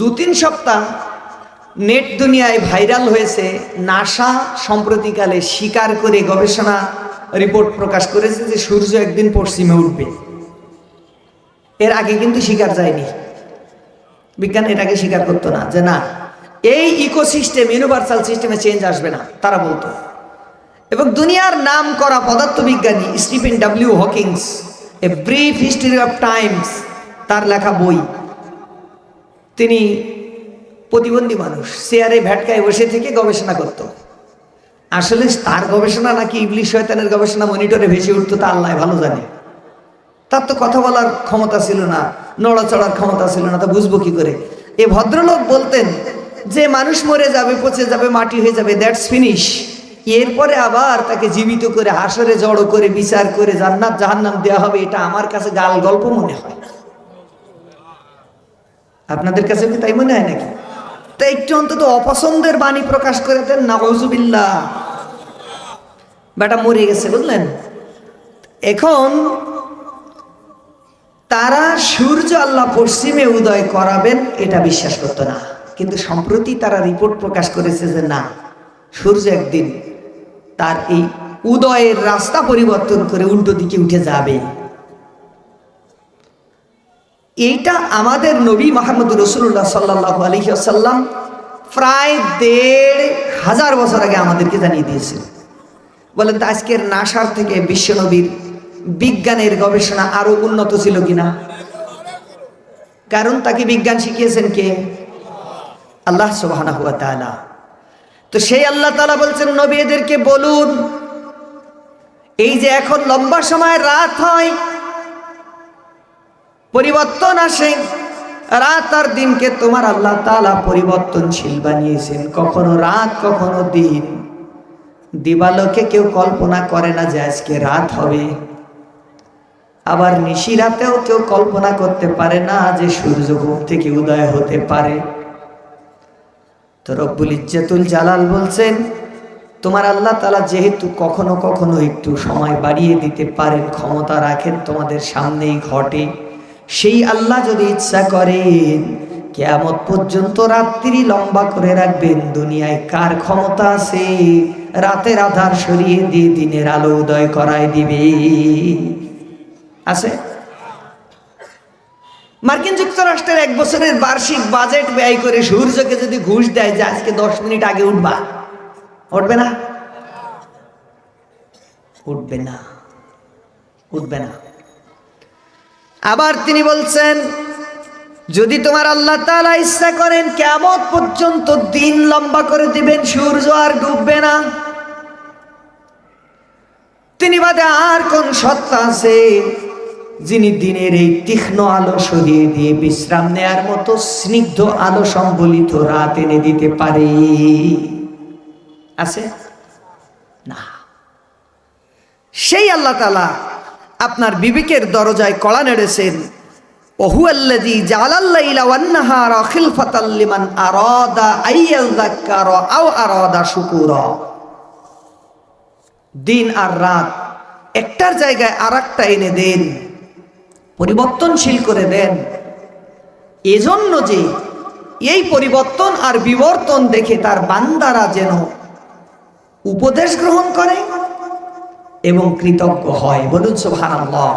দু তিন সপ্তাহ নেট দুনিয়ায় ভাইরাল হয়েছে। নাসা সম্প্রতিকালে স্বীকার করে গবেষণা রিপোর্ট প্রকাশ করেছে যে সূর্য একদিন পশ্চিমে উঠবে। এর আগে কিন্তু স্বীকার যায়নি। বিজ্ঞান এটাকে স্বীকার করতো না যে না, এই ইকোসিস্টেম, ইউনিভার্সাল সিস্টেমে চেঞ্জ আসবে না, তারা বলতো। এবং দুনিয়ার নাম করা পদার্থবিজ্ঞানী Stephen W Hawkings, a brief history of times, তার লেখা বই তিনি প্রতিবন্ধী মানুষ। চেয়ারে ভ্যাটকায় বসে থেকে গবেষণা করত। আসলে তার গবেষণা নাকি ইবলিশ শয়তানের গবেষণা মনিটরে ভেসে উঠতো তা আল্লাহ ভালো জানে। তার তো কথা বলার ক্ষমতা ছিল না, নড়াচড়ার ক্ষমতা ছিল না, তা বুঝব কি করে? এ ভদ্রলোক বলতেন, যে মানুষ মরে যাবে, পচে যাবে, মাটি হয়ে যাবে, দ্যাটস ফিনিশ। এরপরে আবার তাকে জীবিত করে হাসরে জড়ো করে বিচার করে জান্নাত জাহান্নাম দেওয়া হবে, এটা আমার কাছে গাল গল্প মনে হয়। আপনাদের কাছে কি তাই মনে হয় নাকি? তা একটু অন্তত অপছন্দের বাণী প্রকাশ করে দেন, নাউজুবিল্লাহ। বেটা মরে গেছে, বুঝলেন? এখন তারা সূর্য আল্লাহ পশ্চিমে উদয় করাবেন, এটা বিশ্বাস করতো না। কিন্তু সম্প্রতি তারা রিপোর্ট প্রকাশ করেছে যে না, সূর্য একদিন তার এই উদয়ের রাস্তা পরিবর্তন করে উল্টো দিকে উঠে যাবে। এইটা আমাদের নবী মাহমুদ রসুল্লাহ সাল্লাহ আলহিসাল্লাম প্রায় দেড় হাজার বছর আগে আমাদেরকে জানিয়ে দিয়েছিল। বলেন তো, আজকের নাসার থেকে বিশ্বনবীর বিজ্ঞানের গবেষণা আরও উন্নত ছিল কিনা? কারণ তাকে বিজ্ঞান শিখিয়েছেন কে? আল্লাহ তাআলা। তো সেই আল্লাহ তালা বলছেন, নবী এদেরকে বলুন, এই যে এখন লম্বা সময় রাত হয় পরিবর্তন আসে। রাত আর দিনকে তোমার আল্লাহ তালা পরিবর্তনশীল বানিয়েছেন। কখনো রাত, কখনো দিন। দিবালোকে কেউ কল্পনা করে না যে আজকে রাত হবে। আবার নিশি রাতেও কেউ কল্পনা করতে পারে না যে সূর্য ঘুম থেকে উদয় হতে পারে। তো রব্বুল ইজ্জাতুল জালাল বলছেন, তোমার আল্লাহ তালা যেহেতু কখনো কখনো একটু সময় বাড়িয়ে দিতে পারেন, ক্ষমতা রাখেন, তোমাদের সামনেই ঘটে। সেই আল্লাহ যদি ইচ্ছা করেন, কেয়ামত পর্যন্ত রাত্রি লম্বা করে রাখবেন, দুনিয়ায় কার ক্ষমতা আছে? রাতের আধার সরিয়ে দিয়ে দিনের আলো উদয় করায় দিবে। আছে? মার্কিন যুক্তরাষ্ট্রের এক বছরের বার্ষিক বাজেট ব্যয় করে সূর্যকে যদি ঘুষ দেয়, যে আজকে দশ মিনিট আগে উঠবা, উঠবে না? উঠবে না। উঠবে না। আবার তিনি বলছেন, যদি তোমার আল্লাহ তালা ইচ্ছা করেন কেমন পর্যন্ত দিন লম্বা করে দিবেন, সূর্য আর ডুববে না। তিনি বাদে আর কোন সত্তা আছে যিনি দিনের এই তীক্ষ্ণ আলো সরিয়ে দিয়ে বিশ্রাম নেয়ার মতো স্নিগ্ধ আলো সম্বলিত রাত এনে দিতে পারে? আছে? না। সেই আল্লাহ তালা আপনার বিবেকের দরজায় কড়া নেড়েছেন। দিন আর রাত একটার জায়গায় আর একটা এনে দেন, পরিবর্তনশীল করে দেন। এজন্য যে এই পরিবর্তন আর বিবর্তন দেখে তার বান্দারা যেন উপদেশ গ্রহণ করে এবং কৃতজ্ঞ হয়। বলুন সুবহানাল্লাহ।